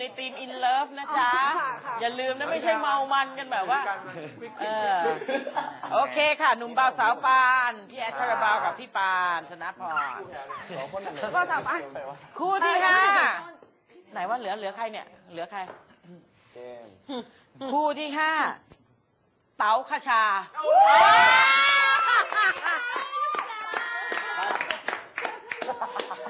ในทีมอินเลิฟนะจ๊ะ ค่ะค่ะ อย่าลืมนะไม่ใช่เมามันกันแบบว่า เออ โอเคค่ะ หนุ่มบ่าวสาวปาน พี่แอดคาราบาวกับพี่ปานธนพรก็สามารถคู่ที่ห้าไหนว่าเหลือเหลือใครเนี่ย เหลือใคร เจมส์คู่ที่ห้าเต๋าคชา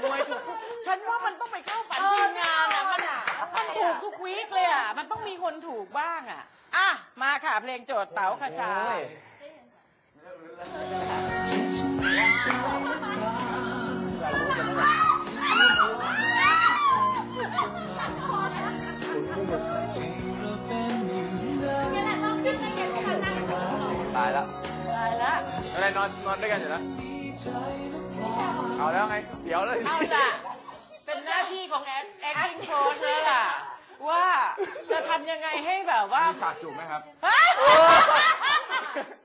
มวยถูกทุกฉันว่ามันต้องไปเข้าฝันทีมงานอะมันอะ มันถูกทุกวีคเลยอะ มันต้องมีคนถูกบ้างอะ อะ มาค่ะเพลงโจทย์เต๋าคชาโอ้ยตายแล้วตายละอะไรนอนนอนด้วยกันอยู่แล้วเอาแล้วไงเสียวเลย เอาล่ะเป็นหน้าที่ ของแอค acting coach แล้วล่ะ ว่าจะทำยังไงให้แบบว่า มีฉากจูบไหมครับ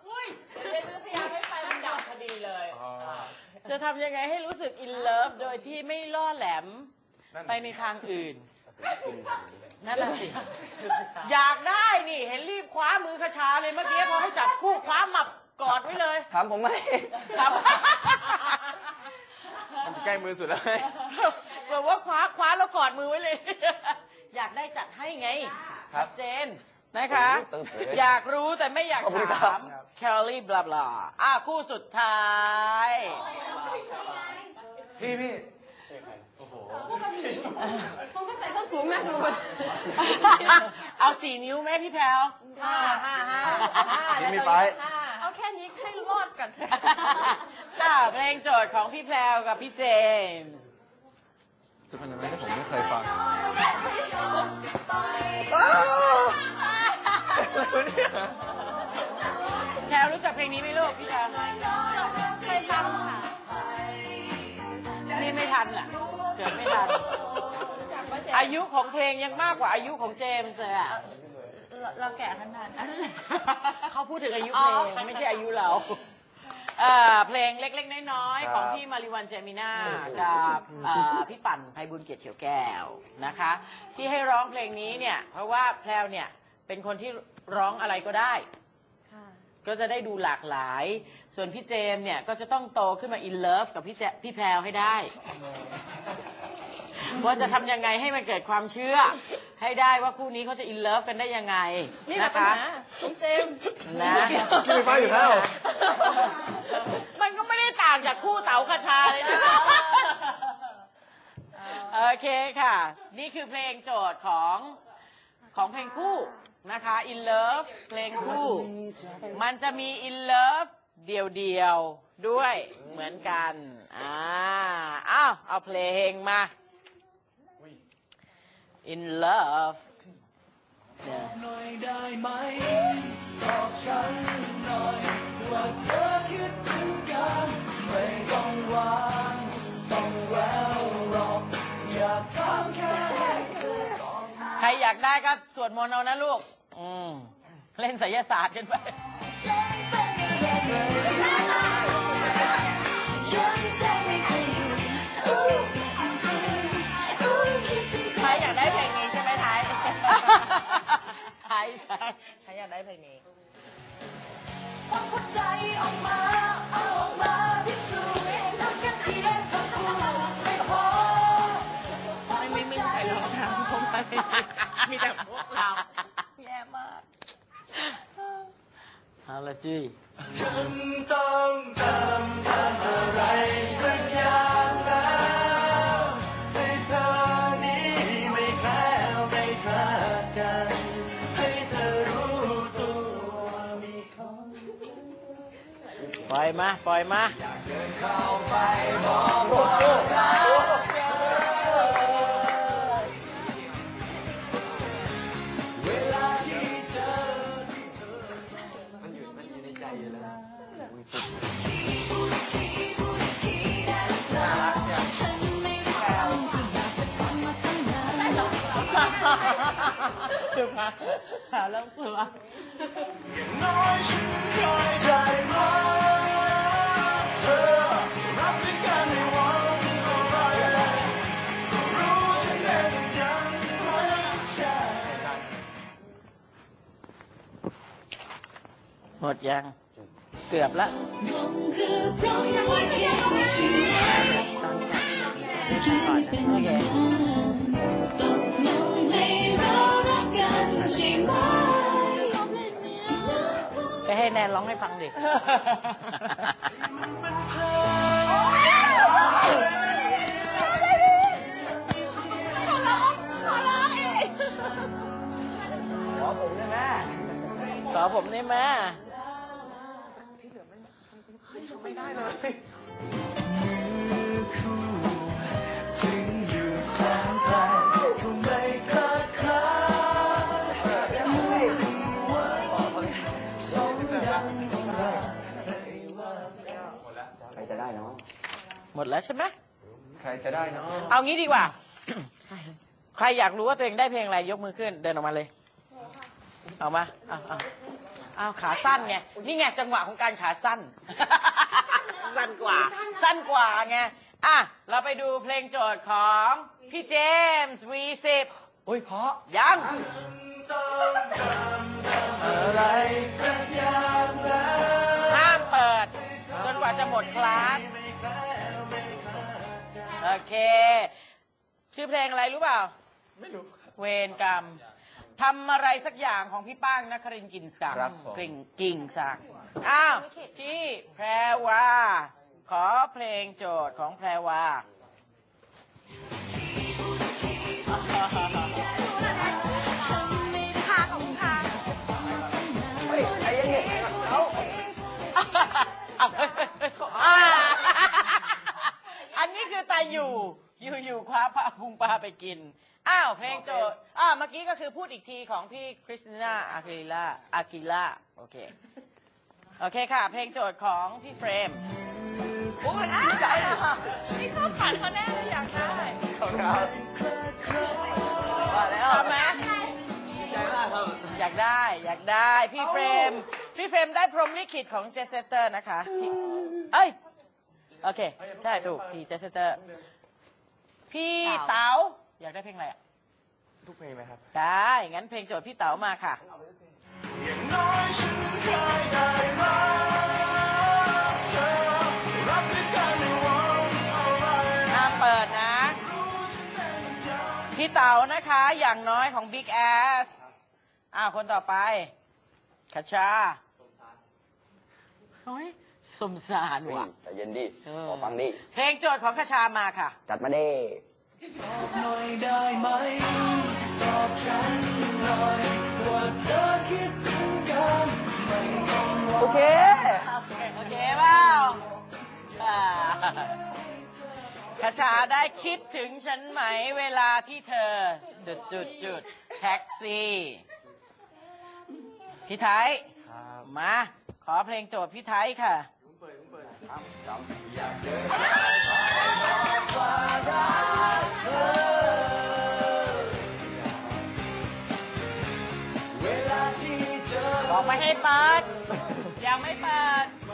อุ้ยเจนพยายามให้ไปมันดับพอดีเลยอ๋อจะทำยังไงให้รู้สึกอินเลิฟโดยที่ไม่ล่อแหลมนั่นไปในทางอื่น นั่นแหละสิอยากได้นี่ เห็นรีบคว้ามือคชาเลยเมื่อกี้พอให้จับคู่คว้าหมับกอดไว้เลยถามผมไหมครับ มันใกล้มือสุดแล้วไง แบบว่าคว้าคว้าแล้วกอดมือไว้เลย อยากได้จัดให้ไงครัชับดเจนนะคะตึ้งเต๋ออยากรู้แต่ไม่อยากขอบคุณครัถาบมแคลรี่บลาบลาอะคู่สุดท้าย พี่พี่มันก็ใส่ส้นสูงนะดูมันเอาสี่นิ้วไหมพี่แพลว ห้าห้าห้าพี่มีไฟเอาแค่นี้ให้รอดก่อน อะเพลงโจทย์ของพี่แพลวกับพี่เจมส์ จะเป็นอะไรที่ผมไม่เคยฟังแพลวรู้จักเพลงนี้ไหมลูกพี่แพลวเคยฟังค่ะนี่ไม่ทันอะเกิดไม่ทัน อายุของเพลงยังมากกว่าอายุของเจมส์เลยอะเราแก่ขนาดนั้นเขาพูดถึงอายุอ๋เพลองไม่ใช่อายุเรา เอ่อเพลงเล็ก ๆ น้อยครับๆของพี่มาริวันเจมิน่ากับเอ่อพี่ปั่นไพบุญเกียรติเขียวแก้วนะคะ ที่ให้ร้องเพลงนี้เนี่ย เพราะว่าแพลวเนี่ยเป็นคนที่ร้องอะไรก็ได้ก็จะได้ดูหลากหลาย ส่วนพี่เจมส์เนี่ยก็จะต้องโตขึ้นมาอินเลิฟกับพี่แจพี่แพรวให้ได้ ว่าจะทำยังไงให้มันเกิดความเชื่อ ให้ได้ว่าคู่นี้เขาจะอินเลิฟกันได้ยังไงนี่แหละนะปัญคะหาคุณเจมส์นะพี่มีไฟอยู่แล้ว มันก็ไม่ได้ต่างจากคู่เต๋ากระชาเลยนะโอเคค่ะ นี่คือเพลงโจทย์ของของเพลงคู่นะคะ In Love เพลงคู่ มันจะมี In Love เดียวๆด้วยเหมือนกัน อ่า อ้าว เอาเพลงมา In Love เนี่ยหน่อยได้ไหมบอกฉันหน่อยว่าเธอคิดถึงกันไม่ต้องหวานต้องแววหรอกอยากถามแค่ให้เธอตอบใครอยากได้ก็สวดมนต์เอานะลูกอืมเล่นไสยศาสตร์กันไป ฉัน พียงคำพูดไม่พอไม่ไม่ไม่มีใครร้องตามพวกมันมีแต่พวกเราแย่มากเอาละจี้ ฉันต้องทำ ปล่อยมา ปล่อยมาเดินเข้าไปบอกว่ารักเวลาที่เจอที่เธอมันอยู่มันอยู่ในใจอยู่แล้วฉันไม่ฟังก็อยายวมาหาแล้วกลัวน้อยฉันเคย มดยัง เกือบละตอนจบก่อนนะโอเคไปให้แนนร้องให้ฟังดิ หมดแล้วใช่ไหมใครจะได้เนาะเอางี้ดีกว่า ใครอยากรู้ว่าตัวเองได้เพลงอะไรยกมือขึ้น เดินออกมาเลยเอามาเอาเอาเอาขาสั้นไงนี่ไงจังหวะของการขาสั้น สั้นกว่า สั้นกว่าไงอะเราไปดูเพลงโจทย์ของพี่เจมส์ V10 โอ้ยเพราะยังอะไรสักอย่างแล้วห้ามเปิดจนกว่าจะหมดคลาสโอ เค ชื่อเพลงอะไรรู้เปล่า ไม่รู้เวรกรรมทำอะไรสักอย่างของพี่ป้างนครินทร์กินสังครับผมกริ่งกิ่งสังอ้าวพี่แพรวาขอเพลงโจทย์ของแพรวา อตาอยู่อยู่อยู่คว้าปลาพุงปลาไปกิน อ้าวเพลงโจทย์อ่าเมื่อกี้ก็คือพูดอีกทีของพี่คริสติน่าอากิล่าอากิล่าโอเค โอเคค่ะ เพลงโจทย์ของพี่เฟรมนี่เข้าผ่านเขาแน่เลยอยากได้ทำไหมอยากได้อยากได้พี่เฟรม พี่เฟรมได้พรหมลิขิตของเจสเตอร์นะคะที่เอ้ย โอเค ใช่ถูกพี่เจสเตอร์ พี่เต๋าอยากได้เพลงอะไรอะ ทุกเพลงไหมครับ ได้ งั้นเพลงโจทย์พี่เต๋ามาค่ะ อย่างน้อยฉันเคยได้รักเธอรักด้วยกันไม่หวังอะไรห้ามเปิดนะ พี่เต๋านะคะ อย่างน้อยของ Big Ass อ้าวคนต่อไปคาชาโอ้ย สมสารว่ะ ใจเย็นดิเออ ขอฟังดิเพลงโจทย์ของคาชามาค่ะ จัดมาเด้หน่อยได้ไหมตอบฉันหน่อยว่าเธอคิดถึงกันไม่ต้องรอโอเค โอเคเปล่าอ่าคาชาได้คิดถึงฉันไหมเวลาที่เธอ จุดจุดจุดแท็กซี่ พี่ไทย มา ขอเพลงโจทย์พี่ไทยค่ะเวลาที่เจอบอกไม่ให้เปิดยังไม่เปิด